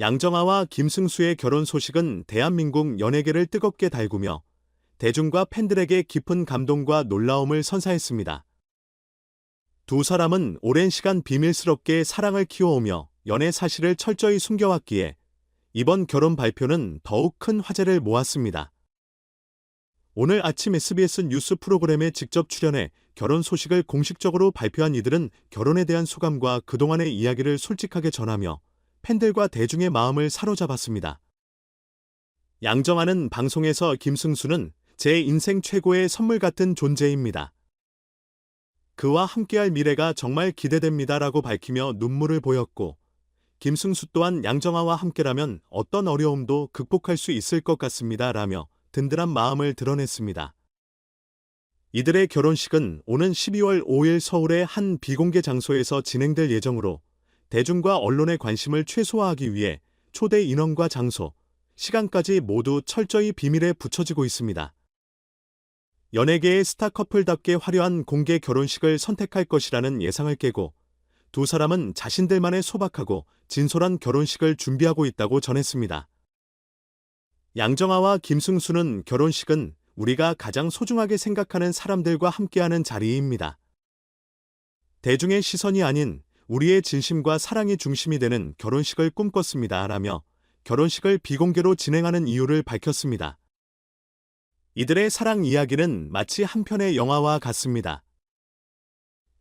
양정아와 김승수의 결혼 소식은 대한민국 연예계를 뜨겁게 달구며 대중과 팬들에게 깊은 감동과 놀라움을 선사했습니다. 두 사람은 오랜 시간 비밀스럽게 사랑을 키워오며 연애 사실을 철저히 숨겨왔기에 이번 결혼 발표는 더욱 큰 화제를 모았습니다. 오늘 아침 SBS 뉴스 프로그램에 직접 출연해 결혼 소식을 공식적으로 발표한 이들은 결혼에 대한 소감과 그동안의 이야기를 솔직하게 전하며 팬들과 대중의 마음을 사로잡았습니다. 양정아는 방송에서 김승수는 제 인생 최고의 선물 같은 존재입니다. 그와 함께할 미래가 정말 기대됩니다라고 밝히며 눈물을 보였고, 김승수 또한 양정아와 함께라면 어떤 어려움도 극복할 수 있을 것 같습니다라며 든든한 마음을 드러냈습니다. 이들의 결혼식은 오는 12월 5일 서울의 한 비공개 장소에서 진행될 예정으로 대중과 언론의 관심을 최소화하기 위해 초대 인원과 장소, 시간까지 모두 철저히 비밀에 붙여지고 있습니다. 연예계의 스타 커플답게 화려한 공개 결혼식을 선택할 것이라는 예상을 깨고 두 사람은 자신들만의 소박하고 진솔한 결혼식을 준비하고 있다고 전했습니다. 양정아와 김승수는 결혼식은 우리가 가장 소중하게 생각하는 사람들과 함께하는 자리입니다. 대중의 시선이 아닌 우리의 진심과 사랑이 중심이 되는 결혼식을 꿈꿨습니다. 라며 결혼식을 비공개로 진행하는 이유를 밝혔습니다. 이들의 사랑 이야기는 마치 한 편의 영화와 같습니다.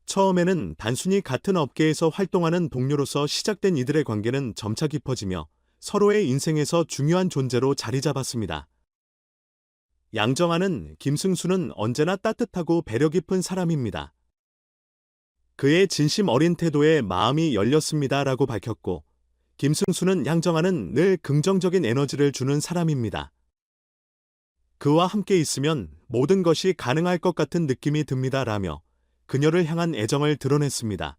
처음에는 단순히 같은 업계에서 활동하는 동료로서 시작된 이들의 관계는 점차 깊어지며 서로의 인생에서 중요한 존재로 자리 잡았습니다. 양정아는 김승수는 언제나 따뜻하고 배려 깊은 사람입니다. 그의 진심 어린 태도에 마음이 열렸습니다 라고 밝혔고, 김승수는 양정아는 늘 긍정적인 에너지를 주는 사람입니다. 그와 함께 있으면 모든 것이 가능할 것 같은 느낌이 듭니다 라며 그녀를 향한 애정을 드러냈습니다.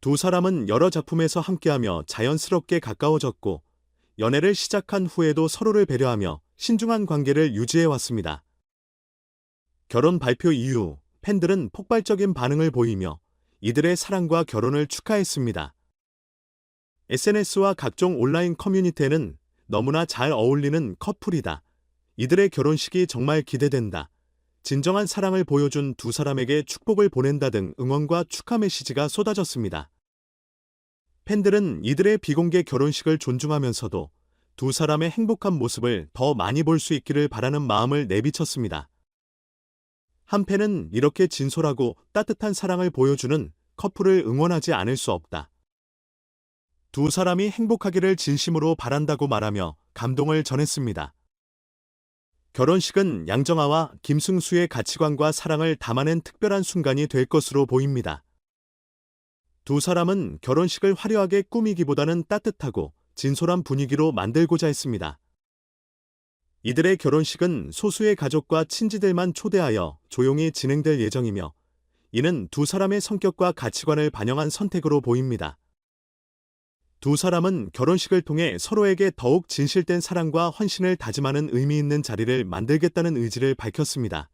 두 사람은 여러 작품에서 함께하며 자연스럽게 가까워졌고 연애를 시작한 후에도 서로를 배려하며 신중한 관계를 유지해왔습니다. 결혼 발표 이후 팬들은 폭발적인 반응을 보이며 이들의 사랑과 결혼을 축하했습니다. SNS와 각종 온라인 커뮤니티에는 너무나 잘 어울리는 커플이다. 이들의 결혼식이 정말 기대된다. 진정한 사랑을 보여준 두 사람에게 축복을 보낸다 등 응원과 축하 메시지가 쏟아졌습니다. 팬들은 이들의 비공개 결혼식을 존중하면서도 두 사람의 행복한 모습을 더 많이 볼 수 있기를 바라는 마음을 내비쳤습니다. 한팬은 이렇게 진솔하고 따뜻한 사랑을 보여주는 커플을 응원하지 않을 수 없다. 두 사람이 행복하기를 진심으로 바란다고 말하며 감동을 전했습니다. 결혼식은 양정아와 김승수의 가치관과 사랑을 담아낸 특별한 순간이 될 것으로 보입니다. 두 사람은 결혼식을 화려하게 꾸미기보다는 따뜻하고 진솔한 분위기로 만들고자 했습니다. 이들의 결혼식은 소수의 가족과 친지들만 초대하여 조용히 진행될 예정이며 이는 두 사람의 성격과 가치관을 반영한 선택으로 보입니다. 두 사람은 결혼식을 통해 서로에게 더욱 진실된 사랑과 헌신을 다짐하는 의미 있는 자리를 만들겠다는 의지를 밝혔습니다.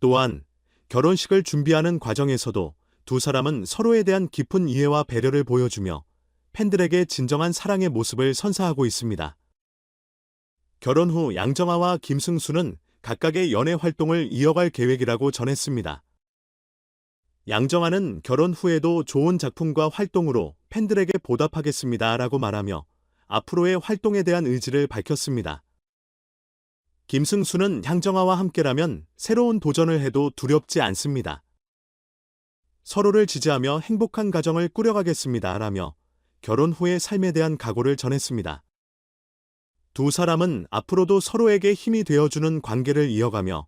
또한 결혼식을 준비하는 과정에서도 두 사람은 서로에 대한 깊은 이해와 배려를 보여주며 팬들에게 진정한 사랑의 모습을 선사하고 있습니다. 결혼 후 양정아와 김승수는 각각의 연애 활동을 이어갈 계획이라고 전했습니다. 양정아는 결혼 후에도 좋은 작품과 활동으로 팬들에게 보답하겠습니다. 라고 말하며 앞으로의 활동에 대한 의지를 밝혔습니다. 김승수는 양정아와 함께라면 새로운 도전을 해도 두렵지 않습니다. 서로를 지지하며 행복한 가정을 꾸려가겠습니다. 라며 결혼 후의 삶에 대한 각오를 전했습니다. 두 사람은 앞으로도 서로에게 힘이 되어주는 관계를 이어가며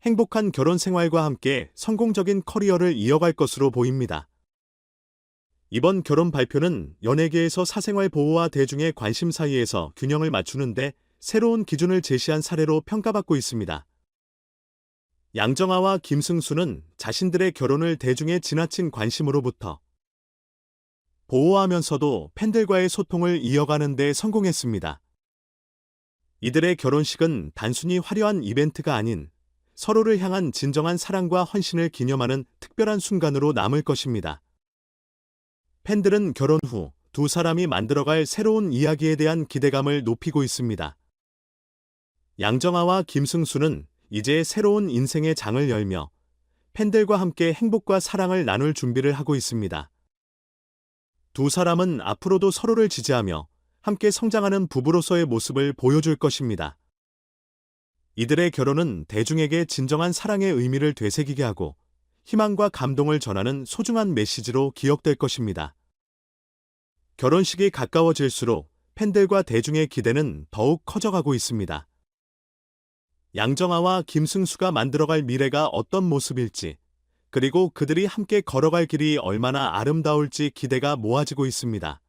행복한 결혼 생활과 함께 성공적인 커리어를 이어갈 것으로 보입니다. 이번 결혼 발표는 연예계에서 사생활 보호와 대중의 관심 사이에서 균형을 맞추는데 새로운 기준을 제시한 사례로 평가받고 있습니다. 양정아와 김승수는 자신들의 결혼을 대중의 지나친 관심으로부터 보호하면서도 팬들과의 소통을 이어가는 데 성공했습니다. 이들의 결혼식은 단순히 화려한 이벤트가 아닌 서로를 향한 진정한 사랑과 헌신을 기념하는 특별한 순간으로 남을 것입니다. 팬들은 결혼 후 두 사람이 만들어갈 새로운 이야기에 대한 기대감을 높이고 있습니다. 양정아와 김승수는 이제 새로운 인생의 장을 열며 팬들과 함께 행복과 사랑을 나눌 준비를 하고 있습니다. 두 사람은 앞으로도 서로를 지지하며 함께 성장하는 부부로서의 모습을 보여줄 것입니다. 이들의 결혼은 대중에게 진정한 사랑의 의미를 되새기게 하고 희망과 감동을 전하는 소중한 메시지로 기억될 것입니다. 결혼식이 가까워질수록 팬들과 대중의 기대는 더욱 커져가고 있습니다. 양정아와 김승수가 만들어갈 미래가 어떤 모습일지, 그리고 그들이 함께 걸어갈 길이 얼마나 아름다울지 기대가 모아지고 있습니다.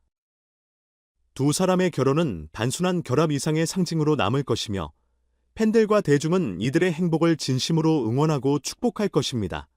두 사람의 결혼은 단순한 결합 이상의 상징으로 남을 것이며 팬들과 대중은 이들의 행복을 진심으로 응원하고 축복할 것입니다.